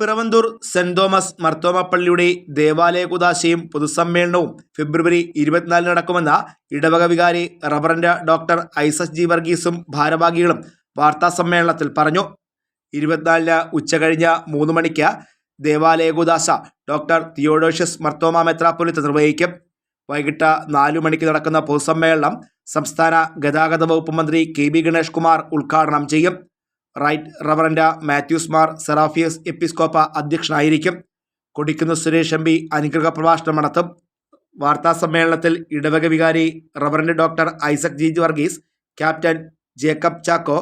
Piravanthoor saint Thomas Mar Thoma പള്ളിയുടെ ദേവാലയ കുദാശയും പൊതുസമ്മേളനവും ഫെബ്രുവരി ഇരുപത്തിനാലിന് നടക്കുമെന്ന ഇടവക വികാരി റവറന്റ് ഡോക്ടർ ഐസസ് ജി വർഗീസും ഭാരവാഹികളും വാർത്താസമ്മേളനത്തിൽ പറഞ്ഞു. ഇരുപത്തിനാലിന് ഉച്ചകഴിഞ്ഞ് മൂന്ന് മണിക്ക് ദേവാലയ കുദാശ ഡോക്ടർ തിയോഡോഷ്യസ് മർത്തോമ മെത്രാപ്പൊലിത്ത് നിർവഹിക്കും. വൈകിട്ട് നാലു മണിക്ക് നടക്കുന്ന പൊതുസമ്മേളനം സംസ്ഥാന ഗതാഗത വകുപ്പ് മന്ത്രി കെ ബി ഗണേഷ് കുമാർ ഉദ്ഘാടനം ചെയ്യും. റൈറ്റ് റവറൻഡ മാത്യൂസ് മാർ സെറാഫിയസ് എപ്പിസ്കോപ്പ അധ്യക്ഷനായിരിക്കും. കൊടിക്കുന്ന് സുരേഷ് എം പി അനുഗ്രഹ പ്രഭാഷണം നടത്തും. വാർത്താ സമ്മേളനത്തിൽ ഇടവക വികാരി reverend doctor Isaac G Varghese captain Jacob Chacko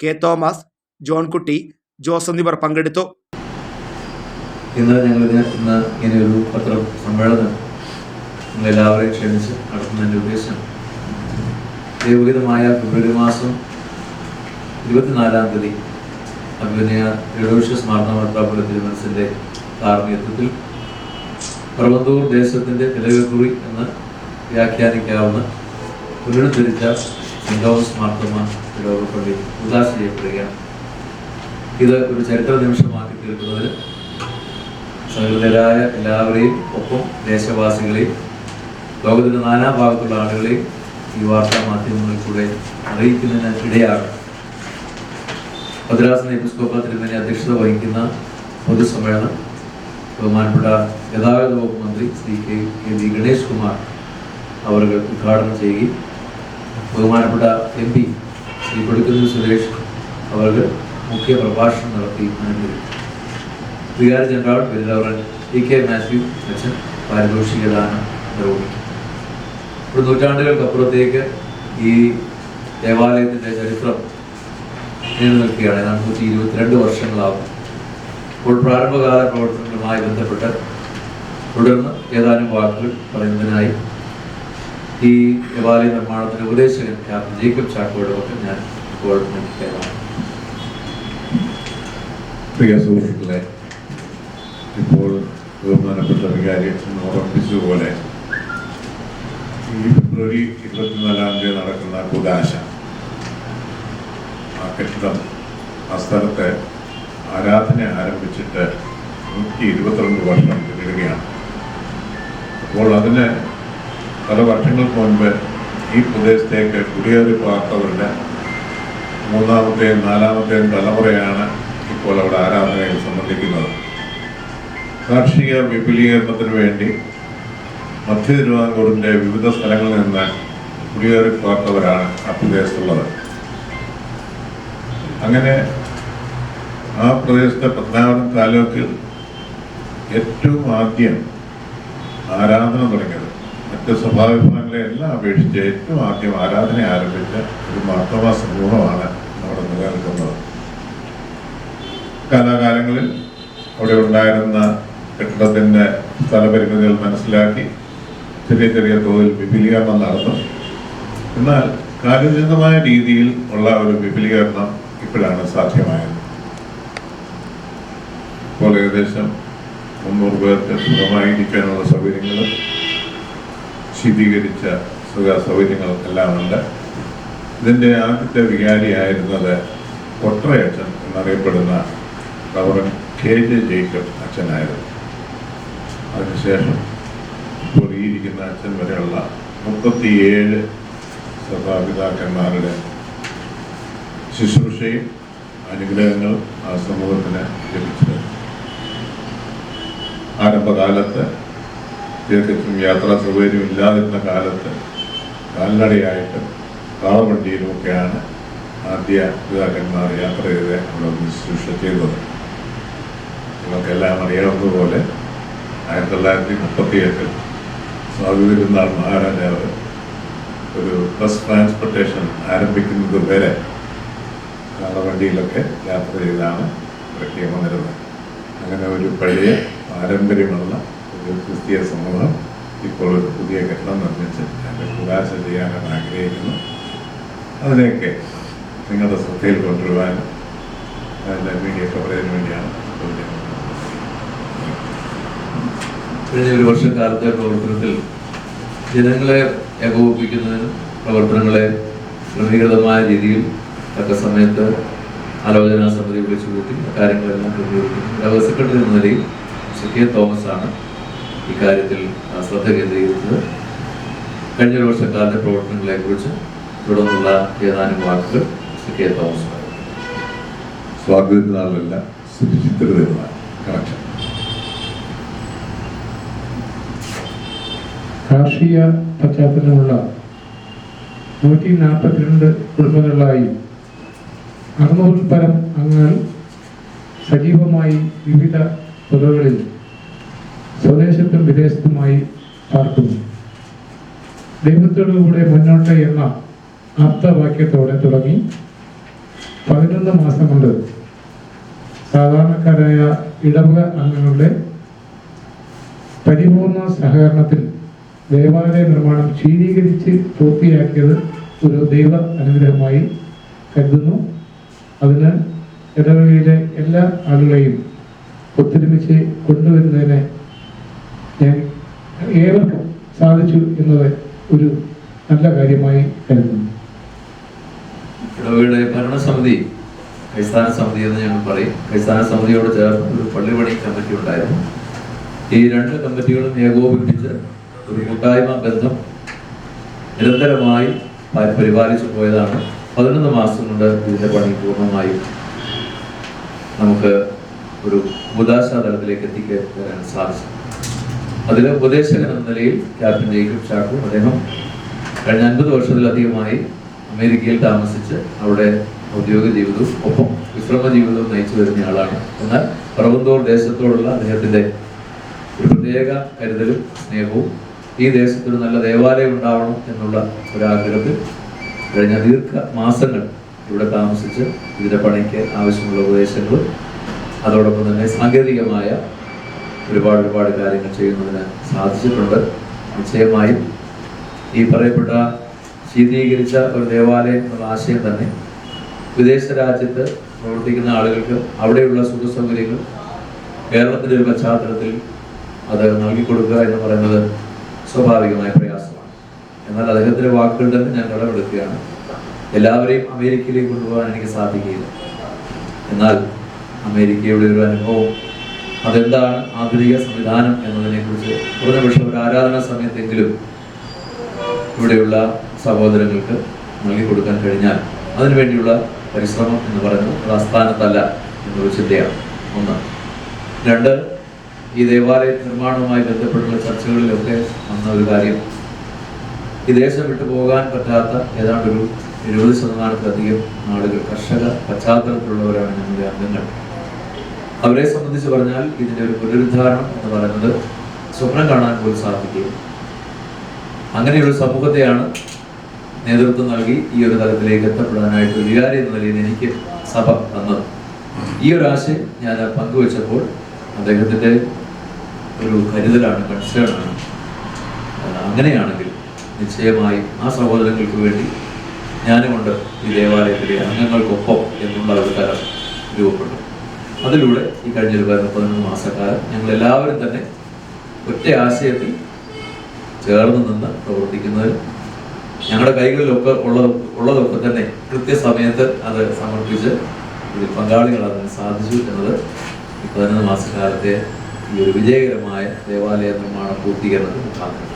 K Thomas Johnkutty Jose എന്നിവർ പങ്കെടുത്തു. ഇന്ന് ഞങ്ങൾ ഇന്ന് ഇങ്ങനെ ഒരു പത്ര സമ്മേളനം നിങ്ങളെല്ലാവരെയും ക്ഷണിച്ച് നടത്തുന്നതിന്റെ ഉദ്ദേശം. ദൈവഹിതമായ ഫെബ്രുവരി മാസം ഇരുപത്തിനാലാം തീയതി അഭിനയ എഡോഷ്യസ് മാർത്താമത്രാപുര തിരുമനസിന്റെ കാർമ്മികത്വത്തിൽ പറവന്തൂർ ദേശത്തിന്റെ തിലകക്കുറി എന്ന് വ്യാഖ്യാനിക്കാവുന്ന പുനരുദ്ധരിച്ച സെന്റ് തോമസ് മാർത്തമ്മ ഉദാശ ചെയ്യപ്പെടുകയാണ്. ഇത് ഒരു ചരിത്ര നിമിഷമാക്കി തീർക്കുന്നതിന് സഹൃദരായ എല്ലാവരെയും ഒപ്പം ദേശവാസികളെയും ലോകത്തിന്റെ നാനാ ഭാഗത്തുള്ള ആളുകളെയും ഈ വാർത്താ മാധ്യമങ്ങളിൽ കൂടെ അറിയിക്കുന്നതിന് ഇടയാകണം. ഭദ്രാസന എപ്പിസ്കോപ്പ തിരുമേനി അധ്യക്ഷത വഹിക്കുന്ന പൊതുസമ്മേളനം ബഹുമാനപ്പെട്ട ഗതാഗത വകുപ്പ് മന്ത്രി Shri K K V Ganesh Kumar അവർ ഉദ്ഘാടനം ചെയ്യുകയും ബഹുമാനപ്പെട്ട എം പി ശ്രീ കൊടുക്കുന്ന സുരേഷ് അവർ മുഖ്യ പ്രഭാഷണം നടത്തി വികാരി ജനറൽ പെരുന്നവറൻ ഇ കെ മാത്യു അച്ഛൻ പാരിതോഷികദാനം നിർവഹിക്കും. ഒരു നൂറ്റാണ്ടുകൾക്കപ്പുറത്തേക്ക് ഈ ദേവാലയത്തിന്റെ ചരിത്രം നിലനിൽക്കുകയാണ് ഏതാണ്ട് നൂറ്റി ഇരുപത്തിരണ്ട് വർഷങ്ങളാവും. ഇപ്പോൾ പ്രാരംഭകാല പ്രവർത്തനങ്ങളുമായി ബന്ധപ്പെട്ട് തുടർന്ന് ഏതാനും വാക്കുകൾ പറയുന്നതിനായി ഈ ദേവാലയ നിർമ്മാണത്തിന് ഉപദേശകൻ ക്യാപ്റ്റൻ ജേക്കബ് ചാക്കോയുടെ ഒക്കെ ഞാൻ ഇപ്പോൾ പ്രിയ സുഹൃത്തുക്കളെ ഇപ്പോൾ ബഹുമാനപ്പെട്ട വികാരി ഓർമ്മിച്ചതുപോലെ ഈ ഫെബ്രുവരി ഇരുപത്തിനാലാം തീയതി നടക്കുന്ന കുദാശ കെട്ടിടം ആ സ്ഥലത്തെ ആരാധന ആരംഭിച്ചിട്ട് നൂറ്റി ഇരുപത്തിരണ്ട് വർഷം പിന്നിടുകയാണ് അപ്പോൾ അതിന് പല വർഷങ്ങൾക്ക് മുൻപ് ഈ പ്രദേശത്തേക്ക് കുടിയേറി പാർത്തവരുടെ മൂന്നാമത്തെയും നാലാമത്തെയും തലമുറയാണ് ഇപ്പോൾ അവിടെ ആരാധനയിൽ സംബന്ധിക്കുന്നത്. കാർഷിക വിപുലീകരണത്തിന് വേണ്ടി മധ്യ തിരുവിതാംകൂറിന്റെ വിവിധ സ്ഥലങ്ങളിൽ നിന്ന് കുടിയേറി പാർത്തവരാണ് ആ പ്രദേശത്തുള്ളത്. അങ്ങനെ ആ പ്രദേശത്തെ പത്മനാഭൻ താലൂക്കിൽ ഏറ്റവും ആദ്യം ആരാധന തുടങ്ങിയത്. മറ്റ് സഭാവിഭാഗങ്ങളെ എല്ലാം അപേക്ഷിച്ച് ഏറ്റവും ആദ്യം ആരാധന ആരംഭിച്ച ഒരു മാർത്തവ സമൂഹമാണ് അവിടെ നിലനിൽക്കുന്നത്. കാലാകാലങ്ങളിൽ അവിടെ ഉണ്ടായിരുന്ന കെട്ടിടത്തിന്റെ സ്ഥലപരിമിതികൾ മനസ്സിലാക്കി ചെറിയ ചെറിയ തോതിൽ വിപുലീകരണം നടന്നു. എന്നാൽ കാലോചിതമായ രീതിയിൽ ഉള്ള ഒരു വിപുലീകരണം ഇപ്പോഴാണ് സാധ്യമായത്. ഇപ്പോൾ ഏകദേശം മുന്നൂറ് പേർക്ക് സുഖമായിരിക്കാനുള്ള സൗകര്യങ്ങൾ ശീതീകരിച്ച സുഖ സൗകര്യങ്ങൾ എല്ലാം ഉണ്ട് ഇതിന്റെ ആദ്യത്തെ വികാരിയായിരുന്നത് ഒട്രയച്ചൻ എന്നറിയപ്പെടുന്ന റവറൻ കെ ജെ ജേക്കബ് അച്ഛനായിരുന്നു. അതിനുശേഷം ഇപ്പോൾ ഈ ഇരിക്കുന്ന അച്ഛൻ വരെയുള്ള മുപ്പത്തിയേഴ് സഭാപിതാക്കന്മാരുടെ ശുശ്രൂഷയും അനുഗ്രഹങ്ങൾ ആ സമൂഹത്തിന് ലഭിച്ചത്. ആരംഭകാലത്ത് ദീർഘത്തും യാത്രാ സൗകര്യം ഇല്ലാതിരുന്ന കാലത്ത് കാൽനടയായിട്ടും കാളവണ്ടിയിലുമൊക്കെയാണ് ആദ്യ പിതാക്കന്മാർ യാത്ര ചെയ്ത് അവിടെ ശുശ്രൂഷ ചെയ്തത്. നിങ്ങൾക്കെല്ലാം അറിയാവുന്നതുപോലെ ആയിരത്തി തൊള്ളായിരത്തി മുപ്പത്തി എട്ടിൽ സ്വാമി പെരുന്നാൾ മഹാരാജാവ് ഒരു ബസ് ട്രാൻസ്പോർട്ടേഷൻ ആരംഭിക്കുന്നത് വരെ കാളവണ്ടിയിലൊക്കെ യാത്ര ചെയ്താണ് ഇവിടേക്ക് വന്നിരുന്നത്. അങ്ങനെ ഒരു പഴയ പാരമ്പര്യമുള്ള ഒരു ക്രിസ്തീയ സമൂഹം ഇപ്പോൾ ഒരു പുതിയ കെട്ടിടം നിർമ്മിച്ച് അതിന്റെ കൂടാശ ചെയ്യാനാണ് ആഗ്രഹിക്കുന്നു. അതിനെയൊക്കെ നിങ്ങളുടെ ശ്രദ്ധയിൽ കൊണ്ടുവരുവാനും അതിന്റെ മീഡിയ കവറേജിന് വേണ്ടിയാണ് കഴിഞ്ഞ ഒരു വർഷക്കാലത്തെ പ്രവർത്തനത്തിൽ ജനങ്ങളെ ഏകോപിപ്പിക്കുന്നതിനും പ്രവർത്തനങ്ങളെ ക്രമീകൃതമായ രീതിയിൽ തക്ക സമയത്ത് ആലോചനാ സമിതി വിളിച്ചു കൂട്ടി കാര്യങ്ങളെല്ലാം ക്രമീകരിക്കുന്നു. ഇടവക സെക്രട്ടറി എന്ന നിലയിൽ ശ്രീ കെ തോമസ് ആണ് ഇക്കാര്യത്തിൽ ശ്രദ്ധ കേന്ദ്രീകരിച്ചത്. കഴിഞ്ഞ ഒരു വർഷക്കാലത്തെ പ്രവർത്തനങ്ങളെ കുറിച്ച് തുടർന്നുള്ള ഏതാനും വാക്കുകൾ ശ്രീ കെ തോമസ്. സ്വാഗതത്തിനാളല്ല കാർഷിക പശ്ചാത്തലമുള്ള നൂറ്റി നാൽപ്പത്തിരണ്ട് കുടുംബങ്ങളിലായി അറുന്നൂറിൽ പരം അംഗങ്ങൾ സജീവമായി വിവിധ തുകകളിൽ സ്വദേശത്തും വിദേശത്തുമായി പാർക്കുന്നു. ദൈവത്തോടുകൂടെ മുന്നോട്ട് എന്ന ആപ്തവാക്യത്തോടെ തുടങ്ങി. പതിനൊന്ന് മാസം കൊണ്ട് സാധാരണക്കാരായ ഇടവക അംഗങ്ങളുടെ പരിപൂർണ സഹകരണത്തിൽ ദേവാലയ നിർമ്മാണം ശീലീകരിച്ച് പൂർത്തിയാക്കിയത് ഒരു ദൈവ അനുഗ്രഹമായി കരുതുന്നു. അതിന് ഇടവകയിലെ എല്ലാ ആളുകളെയും ഒത്തൊരുമിച്ച് കൊണ്ടുവരുന്നതിന് ഞാൻ ഏവർക്കും സാധിച്ചു എന്നത് ഒരു നല്ല കാര്യമായി കരുതുന്നു. ഇടവകയുടെ ഭരണസമിതി കൈസ്ഥാന സമിതി എന്ന് ഞാൻ പറയും. കൈസ്ഥാന സമിതിയോട് ചേർന്ന് ഒരു പള്ളിപണി കമ്മിറ്റി ഉണ്ടായിരുന്നു. ഈ രണ്ട് കമ്മിറ്റികളും ഏകോപിപ്പിച്ച് ഒരു കൂട്ടായ്മ ബന്ധം നിരന്തരമായി പരിപാലിച്ചു പോയതാണ്. പതിനൊന്ന് മാസം കൊണ്ട് ഇതിന്റെ പണി പൂർണമായും നമുക്ക് ഒരു ഉപദാശാ തലത്തിലേക്ക് എത്തിക്കാൻ സാധിച്ചു. അതിലെ ഉപദേശകൻ എന്ന നിലയിൽ ക്യാപ്റ്റൻ ജേക്കബ് ചാക്കു അദ്ദേഹം കഴിഞ്ഞ അൻപത് വർഷത്തിലധികമായി അമേരിക്കയിൽ താമസിച്ച് അവിടെ ഔദ്യോഗിക ജീവിതവും ഒപ്പം വിശ്രമ ജീവിതവും നയിച്ചു വരുന്ന ആളാണ്. എന്നാൽ പറവന്തൂർ ദേശത്തോടുള്ള അദ്ദേഹത്തിന്റെ ഒരു പ്രത്യേക കരുതലും സ്നേഹവും ഈ ദേശത്തൊരു നല്ല ദേവാലയം ഉണ്ടാവണം എന്നുള്ള ഒരാഗ്രഹത്തിൽ കഴിഞ്ഞ ദീർഘ മാസങ്ങൾ ഇവിടെ താമസിച്ച് ഇതിന്റെ പണിക്ക് ആവശ്യമുള്ള ഉപദേശങ്ങളും അതോടൊപ്പം തന്നെ സാങ്കേതികമായ ഒരുപാട് ഒരുപാട് കാര്യങ്ങൾ ചെയ്യുന്നതിന് സാധിച്ചിട്ടുണ്ട്. നിശ്ചയമായും ഈ പറയപ്പെട്ട ശീതീകരിച്ച ഒരു ദേവാലയം എന്നുള്ള ആശയം തന്നെ വിദേശ രാജ്യത്ത് പ്രവർത്തിക്കുന്ന ആളുകൾക്ക് അവിടെയുള്ള സുഖ സൗകര്യങ്ങൾ കേരളത്തിന്റെ ഒരു പശ്ചാത്തലത്തിൽ അത് നൽകിക്കൊടുക്കുക എന്ന് പറയുന്നത് സ്വാഭാവികമായ പ്രയാസമാണ് എന്നാൽ അദ്ദേഹത്തിന്റെ വാക്കുകൾ തന്നെ ഞാൻ എടുക്കുകയാണ് എല്ലാവരെയും അമേരിക്കയിലേക്ക് കൊണ്ടുപോകാൻ എനിക്ക് സാധിക്കുകയില്ല. എന്നാൽ അമേരിക്കയുടെ ഒരു അനുഭവം അതെന്താണ് ആധുനിക സംവിധാനം എന്നതിനെ കുറിച്ച് കുറഞ്ഞ പക്ഷേ ഒരു ആരാധനാ സമയത്തെങ്കിലും ഇവിടെയുള്ള സഹോദരങ്ങൾക്ക് നൽകി കൊടുക്കാൻ കഴിഞ്ഞാൽ അതിനുവേണ്ടിയുള്ള പരിശ്രമം എന്ന് പറയുന്നത് അത് ആസ്ഥാനത്തല്ല എന്നൊരു ചിന്തയാണ്. ഒന്ന്. രണ്ട് ഈ ദേവാലയ നിർമ്മാണവുമായി ബന്ധപ്പെട്ടുള്ള ചർച്ചകളിലൊക്കെ വന്ന ഒരു കാര്യം ഈ ദേശം വിട്ടു പോകാൻ പറ്റാത്ത ഏതാണ്ട് ഒരു എഴുപത് ശതമാനത്തിലധികം ആളുകൾ കർഷക പശ്ചാത്തലത്തിലുള്ളവരാണ് ഞങ്ങളുടെ അംഗങ്ങൾ. അവരെ സംബന്ധിച്ച് പറഞ്ഞാൽ ഇതിന്റെ ഒരു പുനരുദ്ധാരണം എന്ന് പറയുന്നത് സ്വപ്നം കാണാൻ പോലും സാധിക്കുകയും അങ്ങനെയൊരു സമൂഹത്തെയാണ് നേതൃത്വം നൽകി ഈ ഒരു തലത്തിലേക്ക് എത്തപ്പെടാനായിട്ട് വികാരി എന്ന നിലയിൽ എനിക്ക് സഭ തന്നത്. ഈ ഒരു ആശയം ഞാൻ പങ്കുവച്ചപ്പോൾ അദ്ദേഹത്തിന്റെ ഒരു കരുതലാണ് ആ, അങ്ങനെയാണെങ്കിൽ നിശ്ചയമായും ആ സഹോദരങ്ങൾക്ക് വേണ്ടി ഞാനുമുണ്ട് ഈ ദേവാലയത്തിലെ അംഗങ്ങൾക്കൊപ്പം എന്നുള്ള ഒരു കരം രൂപപ്പെട്ടു അതിലൂടെ ഈ കഴിഞ്ഞ ഒരു പതിനൊന്ന് പതിനൊന്ന് മാസക്കാലം ഞങ്ങൾ എല്ലാവരും തന്നെ ഒറ്റ ആശയത്തിൽ ചേർന്ന് നിന്ന് പ്രവർത്തിക്കുന്നതിൽ ഞങ്ങളുടെ കൈകളിലൊക്കെ ഉള്ളത് ഉള്ളതൊക്കെ തന്നെ കൃത്യസമയത്ത് അത് സമർപ്പിച്ച് ഇതിൽ പങ്കാളികളാകാൻ സാധിച്ചു എന്നത് ഈ പതിനൊന്ന് മാസക്കാലത്തെ ഈ ഒരു വിജയകരമായ ദേവാലയ നിർമ്മാണ പൂർത്തീകരണത്തിന് മുഖാന്തരം.